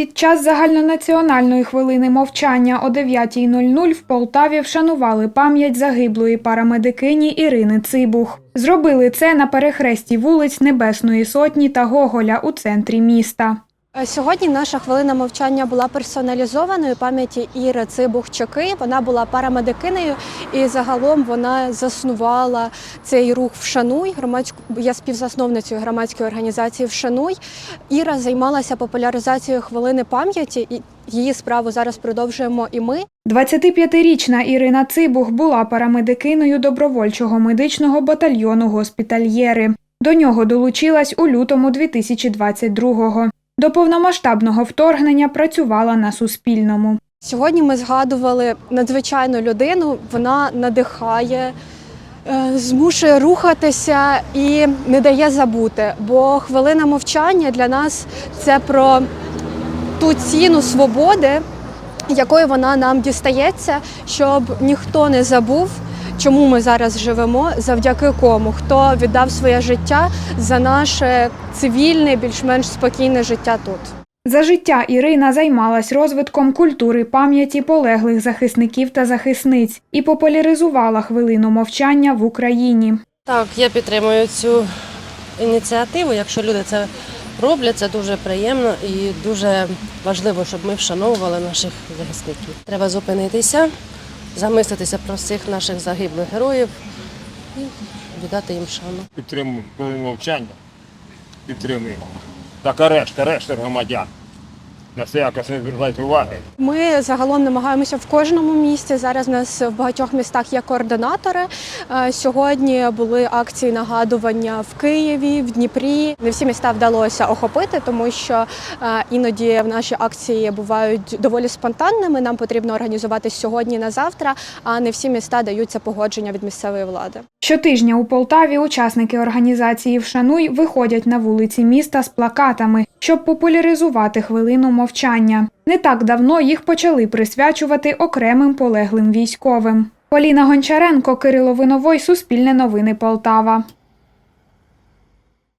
Під час загальнонаціональної хвилини мовчання о 9.00 в Полтаві вшанували пам'ять загиблої парамедикині Ірини Цибух. Зробили це на перехресті вулиць Небесної Сотні та Гоголя у центрі міста. Е, Сьогодні наша хвилина мовчання була персоналізованою пам'яті Іри Цибух-Чоки. Вона була парамедикинею і загалом вона заснувала цей рух Вшануй. Громадську я співзасновницею громадської організації Вшануй. Іра займалася популяризацією хвилини пам'яті, і її справу зараз продовжуємо і ми. 25-річна Ірина Цибух була парамедикиною добровольчого медичного батальйону госпітальєри. До нього долучилась у лютому 2022-го. До повномасштабного вторгнення працювала на Суспільному. Сьогодні ми згадували надзвичайну людину. Вона надихає, е, змушує рухатися і не дає забути. Бо хвилина мовчання для нас це про ту ціну свободи, якою вона нам дістається, щоб ніхто не забув. Чому ми зараз живемо, завдяки кому? Хто віддав своє життя за наше цивільне, більш-менш спокійне життя тут? За життя Ірина займалась розвитком культури пам'яті полеглих захисників та захисниць і популяризувала хвилину мовчання в Україні. Так, я підтримую цю ініціативу. Якщо люди це роблять, це дуже приємно і дуже важливо, щоб ми вшановували наших захисників. Треба зупинитися, замислитися про всіх наших загиблих героїв і віддати їм шану. підтримуємо мовчання, підтримуємо. Так арешт, решта громадян. На це якось не звертайте уваги. Ми загалом намагаємося в кожному місті. Зараз в нас в багатьох містах є координатори. Е, Сьогодні були акції нагадування в Києві, в Дніпрі. Не всі міста вдалося охопити, тому що е, іноді в наші акції бувають доволі спонтанними. Нам потрібно організувати сьогодні на завтра, а не всі міста даються погодження від місцевої влади. Щотижня у Полтаві учасники організації Вшануй виходять на вулиці міста з плакатами, щоб популяризувати хвилину мовчання. Не так давно їх почали присвячувати окремим полеглим військовим. Поліна Гончаренко, Кирило Виновой, Суспільне новини Полтава.